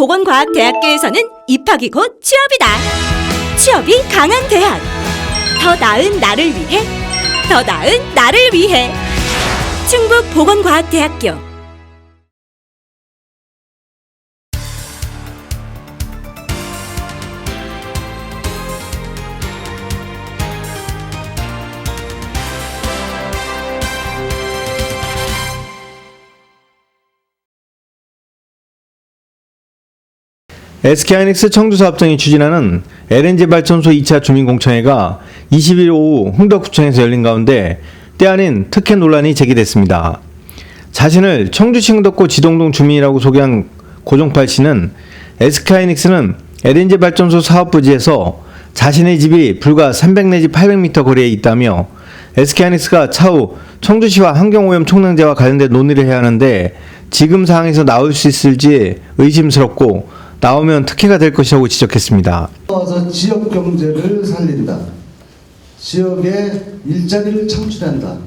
충북보건과학대학교에서는 입학이 곧 취업이다. 취업이 강한 대학. 더 나은 나를 위해, 더 나은 나를 위해. 충북 보건과학대학교. SK하이닉스 청주사업장이 추진하는 LNG 발전소 2차 주민공청회가 21일 오후 흥덕구청에서 열린 가운데 때 아닌 특혜 논란이 제기됐습니다. 자신을 청주시 흥덕구 지동동 주민이라고 소개한 고종팔 씨는 SK하이닉스는 LNG 발전소 사업 부지에서 자신의 집이 불과 300 내지 800m 거리에 있다며 SK하이닉스가 차후 청주시와 환경오염 총량제와 관련된 논의를 해야 하는데 지금 상황에서 나올 수 있을지 의심스럽고 나오면 특혜가 될 것이라고 지적했습니다. 와서 지역 경제를 살린다. 지역에 일자리를 창출한다.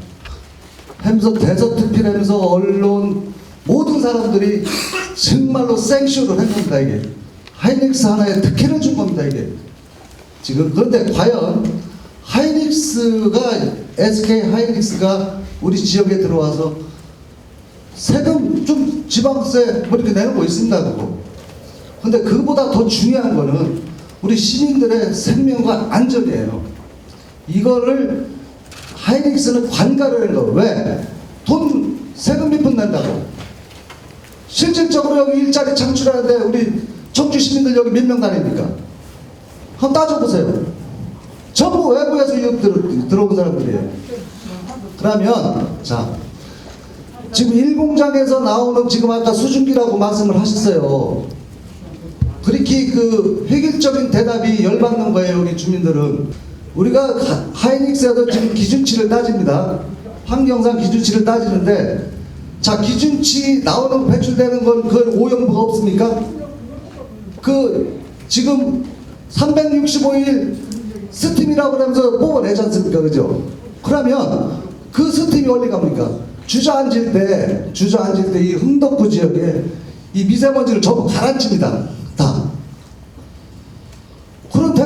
하면서 대서특필하면서 언론 모든 사람들이 정말로 생쇼를 한 겁니다 이게. 하이닉스 하나에 특혜를 준 겁니다 이게. 지금 그런데 과연 하이닉스가 SK 하이닉스가 우리 지역에 들어와서 세금 좀 지방세 뭐 이렇게 내는 거 있습니다 그거. 근데 그보다 더 중요한 거는 우리 시민들의 생명과 안전이에요. 이거를 하이닉스는 관가를 해요. 왜? 돈 세금 미푼 낸다고. 실질적으로 여기 일자리 창출하는데 우리 청주 시민들 여기 몇 명 다닙니까? 한번 따져보세요. 전부 외부에서 유럽 들, 들어 온 사람들이에요. 그러면 자 지금 일공장에서 나오는 지금 아까 수증기라고 말씀을 하셨어요. 그렇게 그 획일적인 대답이 열받는 거예요, 우리 주민들은. 우리가 하- 하이닉스에도 지금 기준치를 따집니다. 환경상 기준치를 따지는데, 자, 기준치 나오는 배출되는 건 그 오염부가 없습니까? 그, 지금 365일 스팀이라고 그러면서 뽑아내지 않습니까? 그죠? 그러면 그 스팀이 어디 갑니까? 주저앉을 때, 주저앉을 때 이 흥덕구 지역에 이 미세먼지를 전부 가라앉힙니다.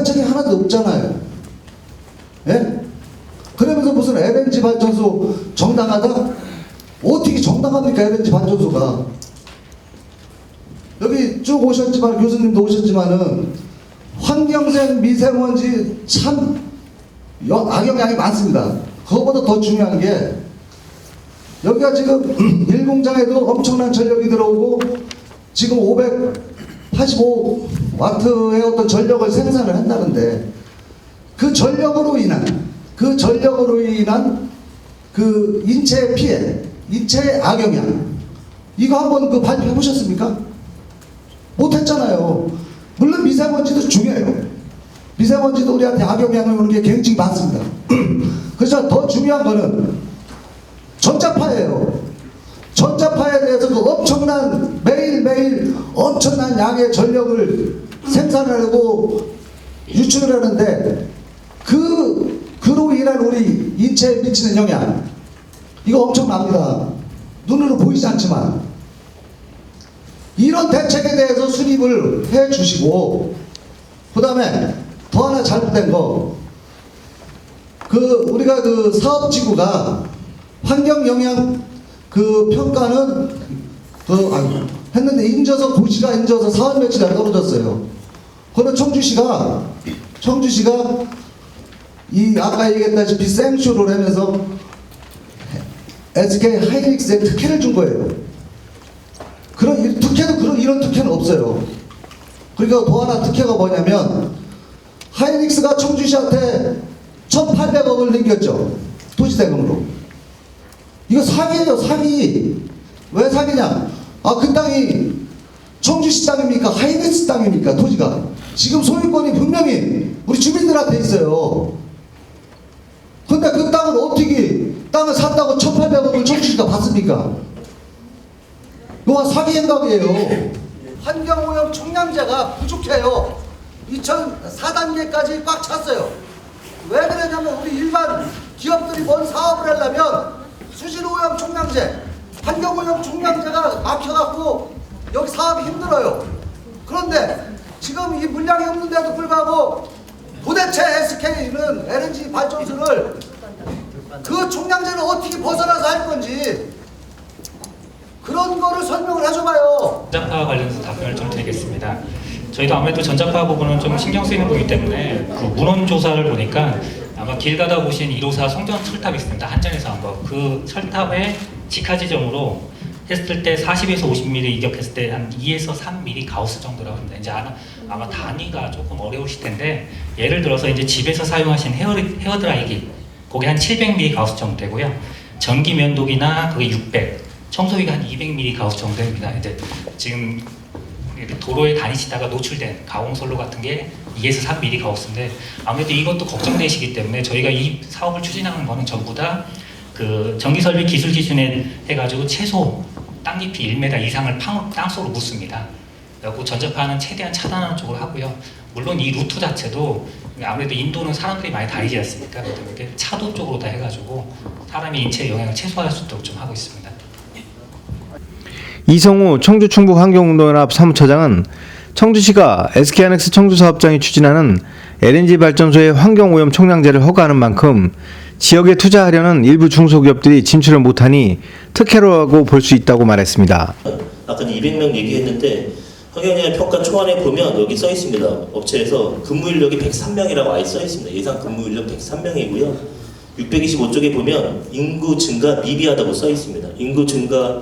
대책이 하나도 없잖아요. 예? 그러면서 무슨 LNG 발전소 정당하다? 어떻게 정당합니까, LNG 발전소가? 여기 쭉 오셨지만, 교수님도 오셨지만은, 환경생 미세먼지 참 여- 악영향이 많습니다. 그것보다 더 중요한 게, 여기가 지금 일공장에도 엄청난 전력이 들어오고, 지금 585 와트의 어떤 전력을 생산을 한다는데 그 전력으로 인한 그 전력으로 인한 그 인체 피해, 인체 악영향 이거 한번 그 발표해 보셨습니까? 못했잖아요. 물론 미세먼지도 중요해요. 미세먼지도 우리한테 악영향을 오는 게 굉장히 많습니다. 그래서 더 중요한 거는 전자파예요. 전자파에 대해서 그 엄청난 매일매일 엄청난 양의 전력을 생산하려고 유출을 하는데 그 그로 인한 우리 인체에 미치는 영향 이거 엄청납니다. 눈으로 보이지 않지만 이런 대책에 대해서 수립을 해 주시고 그 다음에 더 하나 잘못된 거 그 우리가 그 사업지구가 환경 영향 그 평가는 그 아이고, 했는데 인져서 고시가 인져서 사원 며칠이 떨어졌어요. 그러면 청주시가 청주시가 이 아까 얘기했다시피 생쇼를 하면서 SK 하이닉스에 특혜를 준 거예요. 그런 이- 특혜도 그런 이런 특혜는 없어요. 그러니까 더 하나 특혜가 뭐냐면 하이닉스가 청주시한테 1,800억을 넘겼죠. 도시대금으로. 이거 사기예요, 사기. 왜 사기냐? 아, 그 땅이 청주시 땅입니까? 하이닉스 땅입니까? 토지가. 지금 소유권이 분명히 우리 주민들한테 있어요. 근데 그 땅을 어떻게, 땅을 샀다고 1,800억을 청주시가 받습니까? 이거 사기 행각이에요. 환경오염 총량제가 부족해요. 2004단계까지 꽉 찼어요. 왜 그러냐면 우리 일반 기업들이 뭔 사업을 하려면 수질오염 총량제, 환경오염 총량제가 막혀갖고 여기 사업이 힘들어요. 그런데 지금 이 물량이 없는데도 불구하고 도대체 SK는 LNG 발전소를 그 총량제를 어떻게 벗어나서 할 건지 그런 거를 설명을 해줘봐요. 전자파 관련해서 답변을 좀 드리겠습니다. 저희도 아무래도 전자파 부분은 좀 신경 쓰이는 부분이기 때문에 그 문헌 조사를 보니까 아마 길 가다 보신 1호사 송전 철탑이 있습니다. 한전에서 한 거. 그 철탑의 직하 지점으로 했을 때 40에서 50mm 이격했을 때 한 2에서 3mm 가우스 정도라고 합니다. 이제 아마, 아마 단위가 조금 어려우실 텐데 예를 들어서 이제 집에서 사용하신 헤어, 헤어드라이기 그게 한 700mm 가우스 정도 되고요. 전기 면도기나 그게 600, 청소기가 한 200mm 가우스 정도 됩니다. 이제 지금 도로에 다니시다가 노출된 가공선로 같은 게 2에서 3mm 가우스인데 아무래도 이것도 걱정되시기 때문에 저희가 이 사업을 추진하는 거는 전부 다 그 전기설비 기술 기준에 해가지고 최소 땅 깊이 1m 이상을 팡, 땅속으로 묻습니다. 그리고 전자파는 최대한 차단하는 쪽으로 하고요. 물론 이 루트 자체도 아무래도 인도는 사람들이 많이 다니지 않습니까? 그래서 이렇게 차도 쪽으로 다 해가지고 사람의 인체에 영향을 최소화할 수 있도록 좀 하고 있습니다. 이성우 청주 충북 환경운동연합 사무처장은 청주시가 SK하넥스 청주 사업장이 추진하는 LNG 발전소의 환경오염 총량제를 허가하는 만큼 지역에 투자하려는 일부 중소기업들이 진출을 못하니 특혜로라고 볼 수 있다고 말했습니다. 아까 200명 얘기했는데 환경영향 평가 초안에 보면 여기 써 있습니다. 업체에서 근무 인력이 103명이라고 아예 써 있습니다. 예상 근무 인력 103명이고요. 625쪽에 보면 인구 증가 미비하다고 써 있습니다. 인구 증가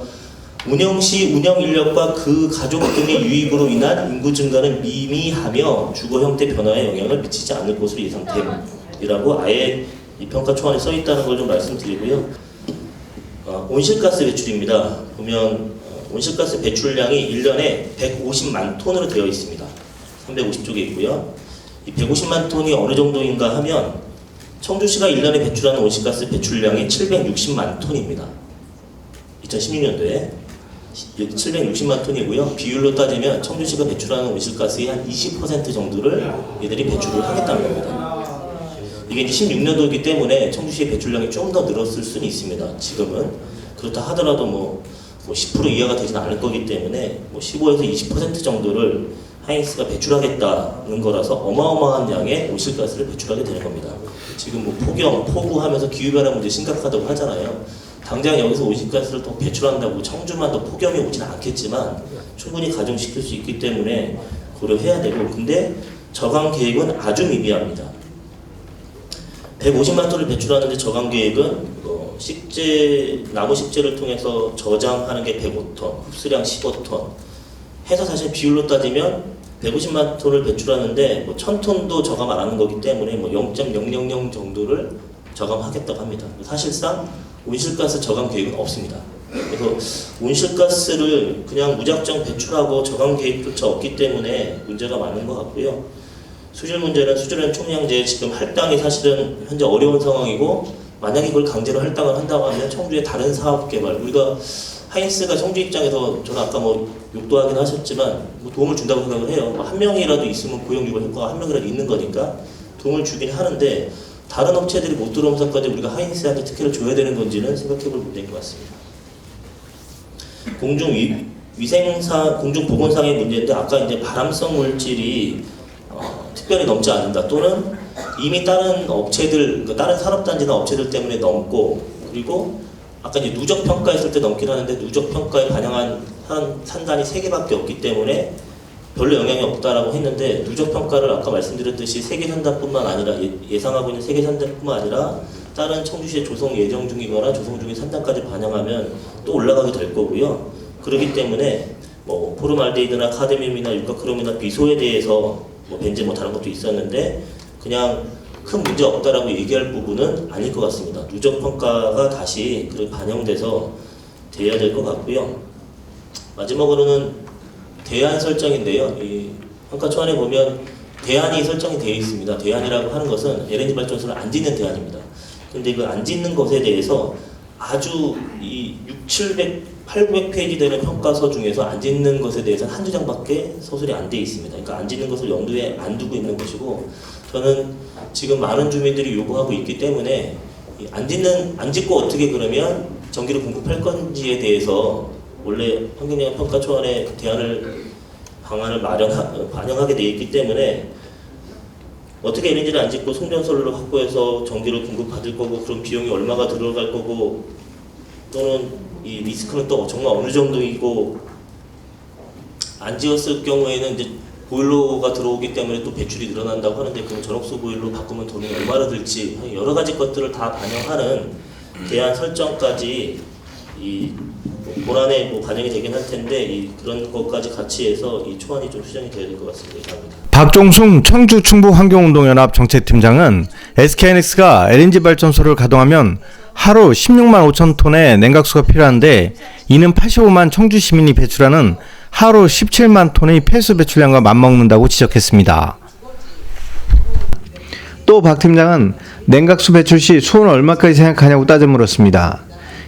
운영 시 운영 인력과 그 가족 등의 유입으로 인한 인구 증가는 미미하며 주거 형태 변화에 영향을 미치지 않을 것으로 예상됨이라고 아예 이 평가 초안에 써 있다는 걸 좀 말씀드리고요. 어, 온실가스 배출입니다. 보면 어, 온실가스 배출량이 1년에 150만 톤으로 되어 있습니다. 350쪽에 있고요. 이 150만 톤이 어느 정도인가 하면 청주시가 1년에 배출하는 온실가스 배출량이 760만 톤입니다. 2016년도에 760만 톤이고요. 비율로 따지면 청주시가 배출하는 온실가스의 한 20% 정도를 얘들이 배출을 하겠다는 겁니다. 이게 이제 16년도이기 때문에 청주시의 배출량이 좀 더 늘었을 수는 있습니다. 지금은 그렇다 하더라도 뭐, 뭐 10% 이하가 되지는 않을 거기 때문에 뭐 15에서 20% 정도를 하이닉스가 배출하겠다는 거라서 어마어마한 양의 온실가스를 배출하게 되는 겁니다. 지금 뭐 폭염, 폭우하면서 기후변화 문제 심각하다고 하잖아요. 당장 여기서 온실가스를 더 배출한다고 청주만 더 폭염이 오지는 않겠지만 충분히 가중시킬 수 있기 때문에 고려해야 되고 근데 저감 계획은 아주 미비합니다. 150만 톤을 배출하는데 저감 계획은 어, 식재 나무 식재를 통해서 저장하는 게 105톤, 흡수량 15톤. 해서 사실 비율로 따지면 150만 톤을 배출하는데 뭐 1000톤도 저감 안 하는 거기 때문에 뭐 0.000 정도를 저감하겠다고 합니다. 사실상 온실가스 저감 계획은 없습니다. 그래서 온실가스를 그냥 무작정 배출하고 저감 계획조차 없기 때문에 문제가 많은 것 같고요. 수질 문제는 수질은 총량제 지금 할당이 사실은 현재 어려운 상황이고 만약에 그걸 강제로 할당을 한다고 하면 청주의 다른 사업 개발 우리가 하이닉스가 청주 입장에서 저는 아까 뭐 욕도 하긴 하셨지만 뭐 도움을 준다고 생각을 해요. 뭐한 명이라도 있으면 고용 유발 효과가 한 명이라도 있는 거니까 도움을 주긴 하는데 다른 업체들이 못 들어오면서까지 우리가 하이닉스한테 특혜를 줘야 되는 건지는 생각해볼 문제인 것 같습니다. 공중 위, 위생상 공중 보건상의 문제인데 아까 이제 발암성 물질이 어, 특별히 넘지 않는다 또는 이미 다른 업체들 그 다른 산업단지나 업체들 때문에 넘고 그리고 아까 이제 누적 평가했을 때 넘긴 하는데 누적 평가에 반영한 한 산단이 세 개밖에 없기 때문에 별로 영향이 없다라고 했는데 누적 평가를 아까 말씀드렸듯이 세계 산단뿐만 아니라 예- 예상하고 있는 세계 산단뿐만 아니라 다른 청주시에 조성 예정 중이거나 조성 중인 산단까지 반영하면 또 올라가게 될 거고요. 그렇기 때문에 뭐 포름알데히드나 카드뮴이나 유가크롬이나 비소에 대해서 뭐 벤제 뭐 다른 것도 있었는데 그냥 큰 문제 없다라고 얘기할 부분은 아닐 것 같습니다. 누적 평가가 다시 그 반영돼서 돼야 될 것 같고요. 마지막으로는 대안 설정인데요. 이 평가 초안에 보면 대안이 설정이 되어 있습니다. 대안이라고 하는 것은 LNG 발전소를 안 짓는 대안입니다. 근데 그 안 짓는 것에 대해서 아주 이 6, 700, 800페이지 되는 평가서 중에서 안 짓는 것에 대해서는 한두 장밖에 서술이 안 돼 있습니다. 그러니까 안 짓는 것을 염두에 안 두고 있는 것이고 저는 지금 많은 주민들이 요구하고 있기 때문에 이안 짓는 안 짓고 어떻게 그러면 전기를 공급할 건지에 대해서 원래 환경영향 평가 초안에 대안을 방안을 마련하, 반영하게 돼 있기 때문에 어떻게 LNG를 안 짓고 송전설로 확보해서 전기를 공급받을 거고 그런 비용이 얼마가 들어갈 거고 또는 이 리스크는 또 정말 어느 정도이고 안 지었을 경우에는 이제 보일러가 들어오기 때문에 또 배출이 늘어난다고 하는데 그럼 전업소 보일러 바꾸면 돈이 얼마나 들지 여러 가지 것들을 다 반영하는 대안 설정까지 이 본안에 뭐 반영이 되긴 할 텐데 이 그런 것까지 같이 해서 이 초안이 좀 수정이 돼야 될 것 같습니다. 이상입니다. 박종순 청주 충북 환경운동연합 정책팀장은 SK하이닉스가 LNG 발전소를 가동하면 하루 16만 5천 톤의 냉각수가 필요한데 이는 85만 청주 시민이 배출하는 하루 17만 톤의 폐수 배출량과 맞먹는다고 지적했습니다. 또 박 팀장은 냉각수 배출 시 수온을 얼마까지 생각하냐고 따져 물었습니다.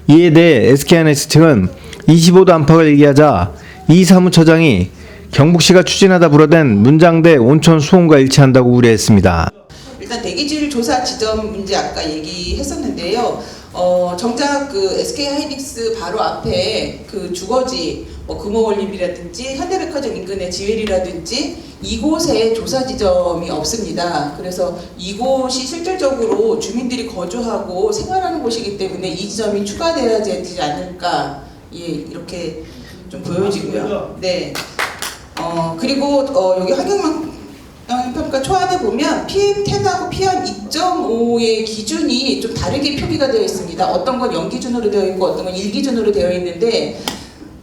이에 대해 SK하이닉스 측은 25도 안팎을 얘기하자 이 사무처장이 경북시가 추진하다 불어댄 문장대 온천 수온과 일치한다고 우려했습니다. 일단 대기질 조사 지점 문제 아까 얘기했었는데요. 어, 정작 그 SK 하이닉스 바로 앞에 그 주거지 뭐 금호올림이라든지 현대백화점 인근의 지웰이라든지 이곳에 조사 지점이 없습니다. 그래서 이곳이 실질적으로 주민들이 거주하고 생활하는 곳이기 때문에 이 지점이 추가되어야 되지 않을까 예 이렇게 좀 보여지고요. 네. 어 그리고 어, 여기 환경 평가 초안에 보면 PM10하고 PM2.5의 기준이 좀 다르게 표기가 되어 있습니다. 어떤 건 0기준으로 되어 있고 어떤 건 1기준으로 되어 있는데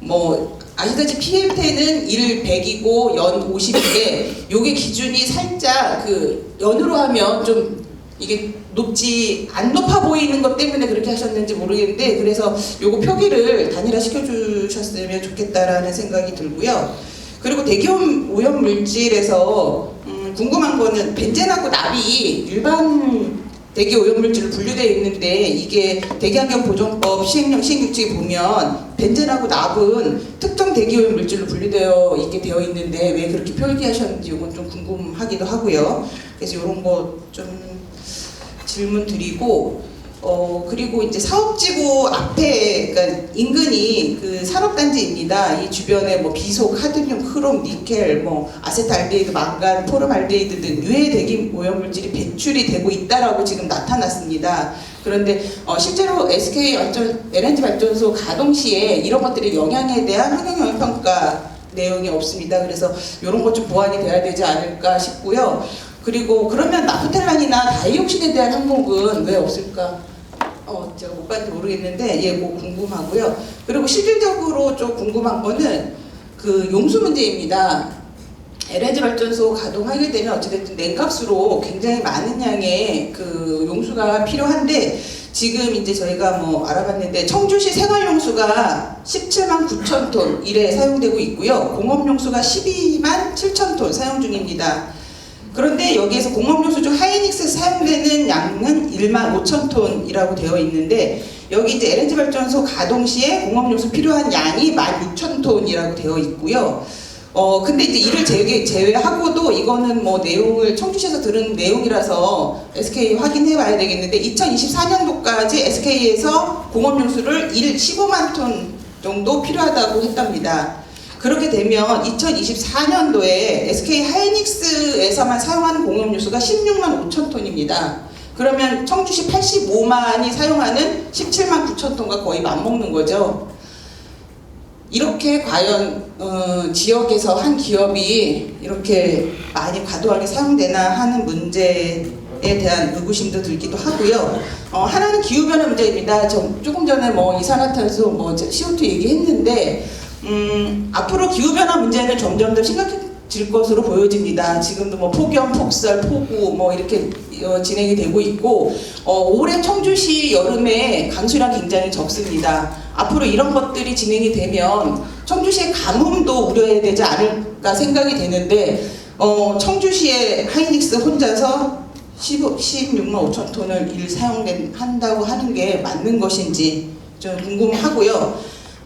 뭐 아시다시피 PM10은 1 100이고 연 50인데 요게 기준이 살짝 그 연으로 하면 좀 이게 높지 안 높아 보이는 것 때문에 그렇게 하셨는지 모르겠는데 그래서 요거 표기를 단일화 시켜주셨으면 좋겠다라는 생각이 들고요. 그리고 대기오염 오염 물질에서 음, 궁금한 거는 벤젠하고 납이 일반 대기 오염 물질로 분류되어 있는데 이게 대기환경 보존법 시행령 시행규칙에 보면 벤젠하고 납은 특정 대기 오염 물질로 분류되어 있게 되어 있는데 왜 그렇게 표기하셨는지 이건 좀 궁금하기도 하고요. 그래서 이런 거 좀 질문 드리고 어 그리고 이제 사업지구 앞에 그러니까 인근이 그 산업단지입니다. 이 주변에 뭐 비속, 하드듐, 크롬, 니켈, 뭐 아세트알데히드, 망간, 포름알데히드 등 유해 대기 오염 물질이 배출이 되고 있다라고 지금 나타났습니다. 그런데 어 실제로 SK 발전 LNG 발전소 가동 시에 이런 것들의 영향에 대한 환경 영향 평가 내용이 없습니다. 그래서 이런 것 좀 보완이 돼야 되지 않을까 싶고요. 그리고 그러면 나프탈란이나 다이옥신에 대한 항목은 왜 없을까? 어, 제가 못 봤는지 모르겠는데, 예, 뭐 궁금하고요. 그리고 실질적으로 좀 궁금한 거는 그 용수 문제입니다. LNG 발전소 가동하게 되면 어찌됐든 냉각수로 굉장히 많은 양의 그 용수가 필요한데 지금 이제 저희가 뭐 알아봤는데 청주시 생활용수가 17만 9천 톤 일에 사용되고 있고요. 공업용수가 12만 7천 톤 사용 중입니다. 그런데 여기에서 공업용수 중 하이닉스 사용되는 양은 1만 5천 톤이라고 되어 있는데 여기 이제 LNG 발전소 가동 시에 공업용수 필요한 양이 1만 6천 톤이라고 되어 있고요. 어 근데 이제 이를 제외, 제외하고도 이거는 뭐 내용을 청주시에서 들은 내용이라서 SK 확인해 봐야 되겠는데 2024년도까지 SK에서 공업용수를 1 15만 톤 정도 필요하다고 했답니다. 그렇게 되면 2024년도에 SK 하이닉스에서만 사용하는 공업용수가 16만 5천 톤입니다. 그러면 청주시 85만이 사용하는 17만 9천 톤과 거의 맞먹는 거죠. 이렇게 과연 어, 지역에서 한 기업이 이렇게 많이 과도하게 사용되나 하는 문제에 대한 의구심도 들기도 하고요. 어, 하나는 기후변화 문제입니다. 저, 조금 전에 뭐 이산화탄소, 뭐 CO2 얘기했는데 음, 앞으로 기후변화 문제는 점점 더 심각해질 것으로 보여집니다. 지금도 뭐 폭염, 폭설, 폭우 뭐 이렇게 어, 진행이 되고 있고 어, 올해 청주시 여름에 강수량 굉장히 적습니다. 앞으로 이런 것들이 진행이 되면 청주시의 가뭄도 우려해야 되지 않을까 생각이 되는데 어, 청주시의 하이닉스 혼자서 15, 16만 5천 톤을 일 사용한다고 하는 게 맞는 것인지 좀 궁금하고요.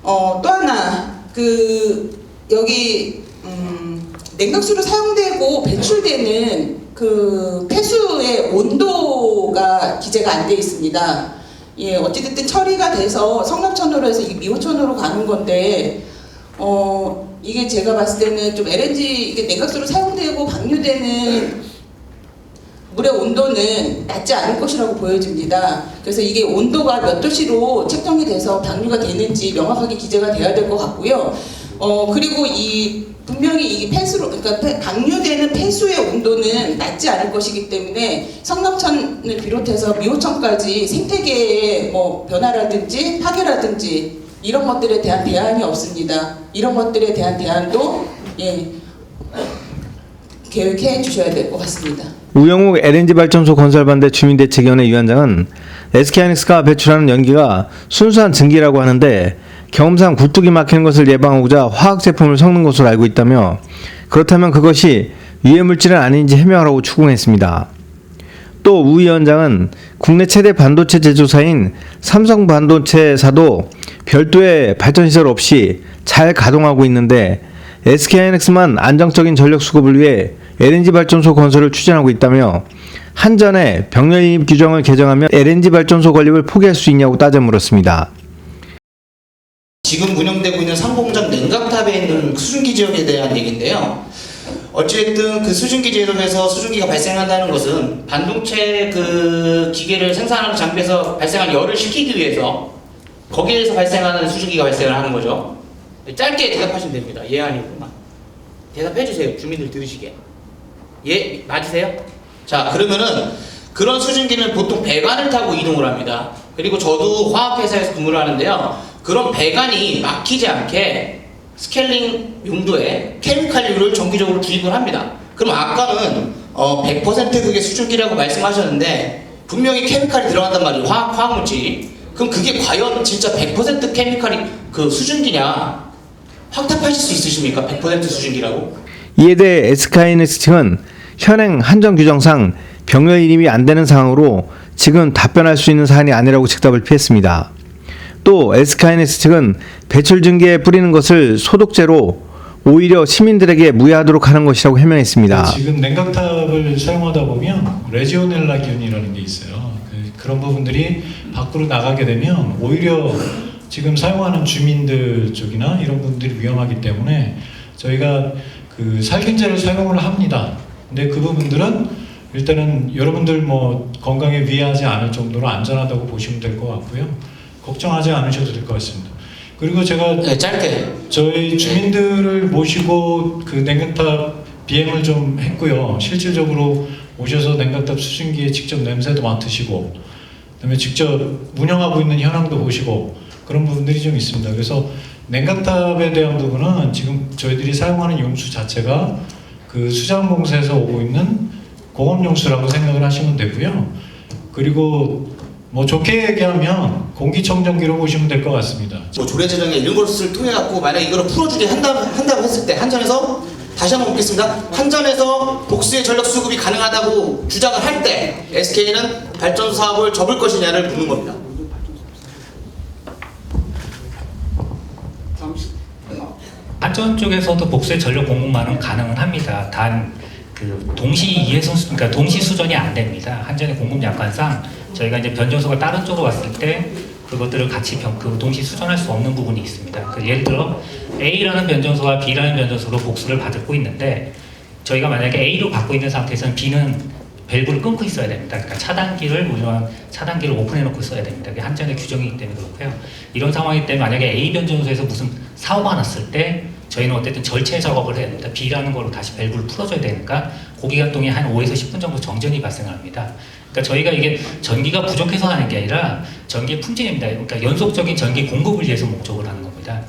어, 또 하나 그 여기 음, 냉각수로 사용되고 배출되는 그 폐수의 온도가 기재가 안 돼 있습니다. 예, 어찌됐든 처리가 돼서 성남천으로 해서 이 미호천으로 가는 건데 어 이게 제가 봤을 때는 좀 LNG 이게 냉각수로 사용되고 방류되는 물의 온도는 낮지 않을 것이라고 보여집니다. 그래서 이게 온도가 몇 도씨로 책정이 돼서 방류가 되는지 명확하게 기재가 돼야 될 것 같고요. 어 그리고 이 분명히 이 폐수로 그러니까 폐- 방류되는 폐수의 온도는 낮지 않을 것이기 때문에 성남천을 비롯해서 미호천까지 생태계의 뭐 변화라든지 파괴라든지 이런 것들에 대한 대안이 없습니다. 이런 것들에 대한 대안도 예 계획해 주셔야 될 것 같습니다. 우영욱 LNG 발전소 건설 반대 주민대책위원회 위원장은 SK하이닉스가 배출하는 연기가 순수한 증기라고 하는데 경험상 굴뚝이 막히는 것을 예방하고자 화학 제품을 섞는 것으로 알고 있다며 그렇다면 그것이 유해 물질은 아닌지 해명하라고 추궁했습니다. 또 우 위원장은 국내 최대 반도체 제조사인 삼성 반도체사도 별도의 발전시설 없이 잘 가동하고 있는데 SK하이닉스만 안정적인 전력 수급을 위해 LNG 발전소 건설을 추진하고 있다며 한전에 병렬 인입 규정을 개정하면 LNG 발전소 건립을 포기할 수 있냐고 따져 물었습니다. 지금 운영되고 있는 상공장 냉각탑에 있는 수증기 지역에 대한 얘기인데요. 어찌됐든 그 수증기 지역에서 수증기가 발생한다는 것은 반도체 그 기계를 생산하는 장비에서 발생한 열을 식히기 위해서 거기에서 발생하는 수증기가 발생을 하는 거죠. 짧게 대답하시면 됩니다. 예 아니고만. 대답해 주세요. 주민들 들으시게. 예 맞으세요? 자 그러면은 그런 수증기는 보통 배관을 타고 이동을 합니다. 그리고 저도 화학회사에서 근무를 하는데요. 그런 배관이 막히지 않게 스케일링 용도의 케미칼류를 정기적으로 주입을 합니다. 그럼 아까는 어, 100% 그게 수증기라고 말씀하셨는데 분명히 케미칼이 들어간단 말이에요. 화학 화학물질이. 그럼 그게 과연 진짜 100% 케미칼이 그 수증기냐? 확답하실 수 있으십니까? 100% 수증기라고? 이에 대해 SK하이닉스 측은 현행 한정 규정상 병렬 인입이 안 되는 상황으로 지금 답변할 수 있는 사안이 아니라고 즉답을 피했습니다. 또 SK하이닉스 측은 배출 증기에 뿌리는 것을 소독제로 오히려 시민들에게 무해하도록 하는 것이라고 해명했습니다. 지금 냉각탑을 사용하다 보면 레지오넬라균이라는 게 있어요. 그, 그런 부분들이 밖으로 나가게 되면 오히려 지금 사용하는 주민들 쪽이나 이런 분들이 위험하기 때문에 저희가 그 살균제를 사용을 합니다. 근데 그 부분들은 일단은 여러분들 뭐 건강에 위해하지 않을 정도로 안전하다고 보시면 될 것 같고요. 걱정하지 않으셔도 될 것 같습니다. 그리고 제가 네, 짧게. 저희 주민들을 모시고 그 냉각탑 비행을 좀 했고요. 실질적으로 오셔서 냉각탑 수증기에 직접 냄새도 맡으시고, 그다음에 직접 운영하고 있는 현황도 보시고 그런 부분들이 좀 있습니다. 그래서 냉각탑에 대한 부분은 지금 저희들이 사용하는 용수 자체가 그 수자원공사에서 오고 있는 공업 용수라고 생각을 하시면 되고요. 그리고 뭐 좋게 얘기하면 공기청정기로 보시면 될 것 같습니다. 뭐 조례 제정에 이런 것을 통해 갖고 만약 이거를 풀어주게 한다, 한다고 했을 때 한전에서 다시 한번 묻겠습니다. 한전에서 복수의 전력 수급이 가능하다고 주장을 할 때 SK는 발전 사업을 접을 것이냐를 묻는 겁니다. 안전 쪽에서도 복수의 전력 공급만은 가능은 합니다. 단 그 동시 이해 선 수- 그러니까 동시 수전이 안 됩니다. 한전의 공급 약관상 저희가 이제 변전소가 다른 쪽으로 왔을 때 그것들을 같이 변, 그 동시 수전할 수 없는 부분이 있습니다. 그 예를 들어 A라는 변전소와 B라는 변전소로 복수를 받고 있는데 저희가 만약에 A로 받고 있는 상태에서는 B는 밸브를 끊고 있어야 됩니다. 그러니까 차단기를 우리는 차단기를 오픈해놓고 써야 됩니다. 한전의 규정이기 때문에 그렇고요. 이런 상황이기 때문에 만약에 A 변전소에서 무슨 사고가 났을 때 저희는 어쨌든 절체 작업을 해야 됩니다. B라는 걸로 다시 밸브를 풀어줘야 되니까 고기 가동이 한 5에서 10분 정도 정전이 발생합니다. 그러니까 저희가 이게 전기가 부족해서 하는 게 아니라 전기의 품질입니다. 그러니까 연속적인 전기 공급을 위해서 목적을 하는 겁니다.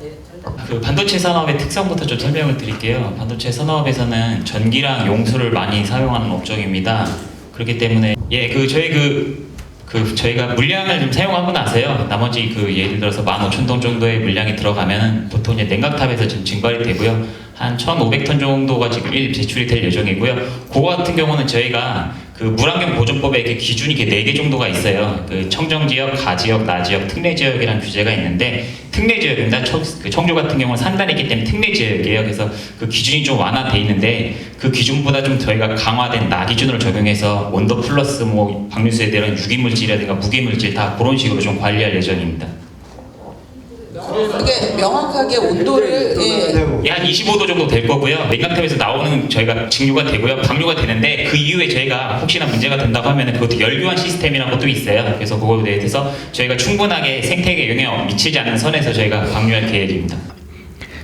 그 반도체 산업의 특성부터 좀 설명을 드릴게요. 반도체 산업에서는 전기랑 용수를 많이 사용하는 업종입니다. 그렇기 때문에 예, 그 저희 그, 그 저희가 물량을 좀 사용하고 나서요. 나머지 그 예를 들어서 15,000톤 정도의 물량이 들어가면은 보통 이제 냉각탑에서 좀 증발이 되고요. 한 1,500톤 정도가 지금 일 제출이 될 예정이고요. 그거 같은 경우는 저희가 그 물안경 보존법에 이렇게 기준이 이렇게 네 개 정도가 있어요. 그 청정 지역, 가 지역, 나 지역, 특례 지역이라는 규제가 있는데 특례 지역입니다. 청, 그 청주 같은 경우는 산단이 있기 때문에 특례 지역이에요. 그래서 그 기준이 좀 완화돼 있는데 그 기준보다 좀 저희가 강화된 나 기준을 적용해서 온도 플러스 뭐 방류수에 대한 유기물질이라든가 무기물질 다 그런 식으로 좀 관리할 예정입니다. 이게 명확하게 온도를 예. 예, 한 25도 정도 될 거고요. 냉각탑에서 나오는 저희가 증류가 되고요. 방류가 되는데 그 이후에 저희가 혹시나 문제가 된다고 하면 그것도 열교환 시스템이라는 것도 있어요. 그래서 그거에 대해서 저희가 충분하게 생태계 영향 미치지 않는 선에서 저희가 방류할 계획입니다.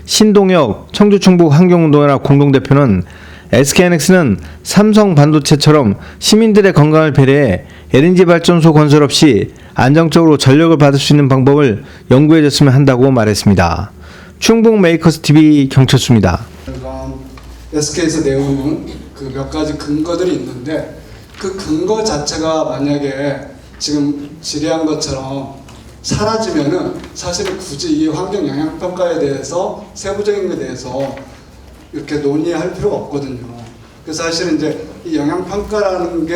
신동혁 청주 충북 환경운동연합 공동대표는 SK하이닉스는 삼성 반도체처럼 시민들의 건강을 배려해 LNG 발전소 건설 없이 안정적으로 전력을 받을 수 있는 방법을 연구해 줬으면 한다고 말했습니다. 충북 메이커스 TV 경철수입니다. SK에서 내오는 그 몇 가지 근거들이 있는데 그 근거 자체가 만약에 지금 질의한 것처럼 사라지면은 사실은 굳이 이 환경 영향 평가에 대해서 세부적인 것에 대해서 이렇게 논의할 필요가 없거든요. 그래서 사실은 이제 이 영향 평가라는 게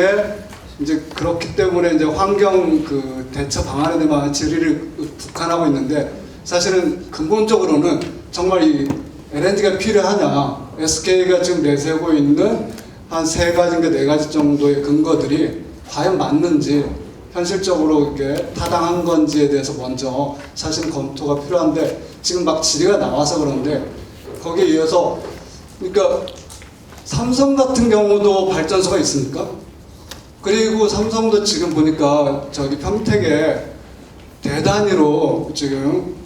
이제 그렇기 때문에 이제 환경 그 대처 방안에 대한 질의를 북한하고 있는데 사실은 근본적으로는 정말 이 LNG가 필요하냐 SK가 지금 내세우고 있는 한 세 가지인가 네 가지 정도의 근거들이 과연 맞는지 현실적으로 이렇게 타당한 건지에 대해서 먼저 사실 검토가 필요한데 지금 막 질의가 나와서 그런데 거기에 이어서 그러니까 삼성 같은 경우도 발전소가 있습니까? 그리고 삼성도 지금 보니까 저기 평택에 대단위로 지금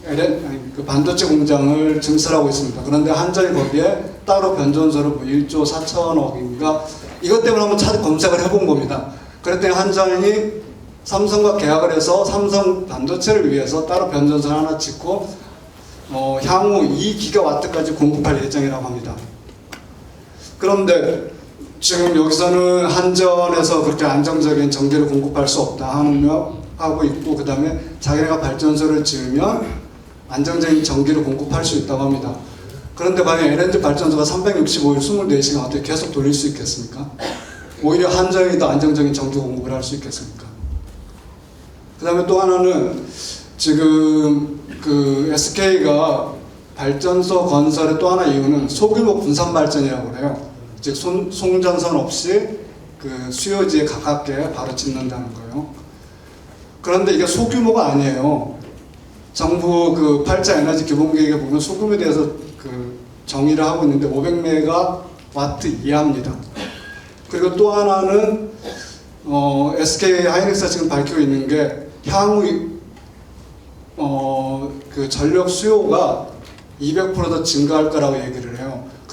그 반도체 공장을 증설하고 있습니다. 그런데 한전이 거기에 따로 변전소를 뭐 1조 4천억인가 이것 때문에 한번 찾아 검색을 해본 겁니다. 그랬더니 한전이 삼성과 계약을 해서 삼성 반도체를 위해서 따로 변전소를 하나 짓고 어, 향후 2기가와트까지 공급할 예정이라고 합니다. 그런데 지금 여기서는 한전에서 그렇게 안정적인 전기를 공급할 수 없다 하며 하고 있고 그 다음에 자기네가 발전소를 지으면 안정적인 전기를 공급할 수 있다고 합니다. 그런데 과연 LNG 발전소가 365일 24시간 어떻게 계속 돌릴 수 있겠습니까? 오히려 한전이 더 안정적인 전기 공급을 할 수 있겠습니까? 그 다음에 또 하나는 지금 그 SK가 발전소 건설의 또 하나 이유는 소규모 분산 발전이라고 그래요. 즉 손- 송전선 없이 그 수요지에 가깝게 바로 짓는다는 거예요. 그런데 이게 소규모가 아니에요. 정부 그 팔자 에너지 기본 계획에 보면 소금에 대해서 그 정의를 하고 있는데 500메가 와트 이하입니다. 그리고 또 하나는 어, SK 하이닉스가 지금 밝히고 있는 게 향후 어, 그 전력 수요가 200%더 증가할 거라고 얘기를.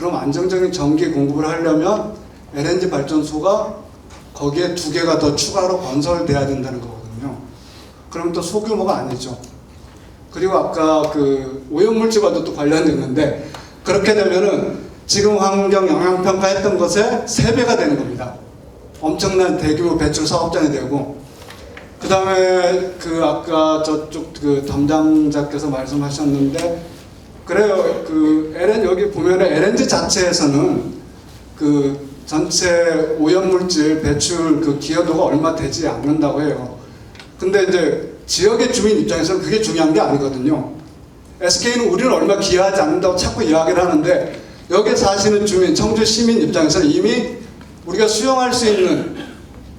그럼 안정적인 전기 공급을 하려면 LNG 발전소가 거기에 두 개가 더 추가로 건설돼야 된다는 거거든요. 그럼 또 소규모가 아니죠. 그리고 아까 그 오염물질과도 또 관련됐는데 그렇게 되면은 지금 환경 영향 평가했던 것에 세 배가 되는 겁니다. 엄청난 대규모 배출 사업장이 되고 그 다음에 그 아까 저쪽 그 담당자께서 말씀하셨는데 그래요 그 LN 여기 보면은 LNG 자체에서는 그 전체 오염물질 배출 그 기여도가 얼마 되지 않는다고 해요. 근데 이제 지역의 주민 입장에서는 그게 중요한 게 아니거든요. SK는 우리는 얼마 기여하지 않는다고 자꾸 이야기를 하는데 여기 사시는 주민, 청주 시민 입장에서는 이미 우리가 수용할 수 있는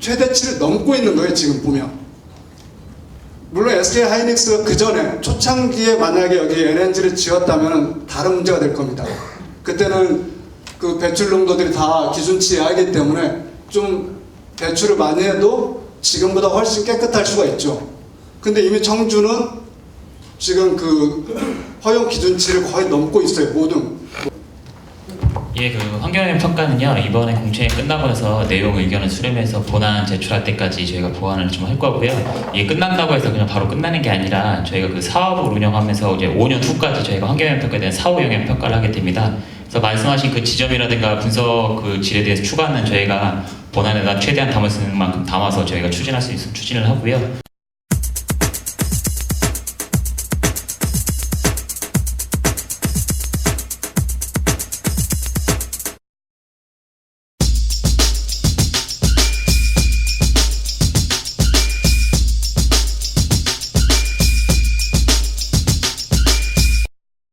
최대치를 넘고 있는 거예요, 지금 보면. 물론 SK 하이닉스가 그 전에 초창기에 만약에 여기 LNG를 지었다면 다른 문제가 될 겁니다. 그때는 그 배출 농도들이 다 기준치 이하이기 때문에 좀 배출을 많이 해도 지금보다 훨씬 깨끗할 수가 있죠. 근데 이미 청주는 지금 그 허용 기준치를 거의 넘고 있어요, 모든. 예, 그 환경오염 평가는요 이번에 공청회 끝나고 나서 내용 의견을 수렴해서 본안 제출할 때까지 저희가 보완을 좀 할 거고요. 이게 끝난다고 해서 그냥 바로 끝나는 게 아니라 저희가 그 사업을 운영하면서 이제 5년 후까지 저희가 환경오염 평가에 대한 사후 영향 평가를 하게 됩니다. 그래서 말씀하신 그 지점이라든가 분석 그 질에 대해서 추가는 저희가 본안에다 최대한 담을 수 있는 만큼 담아서 저희가 추진할 수 있으면 추진을 하고요.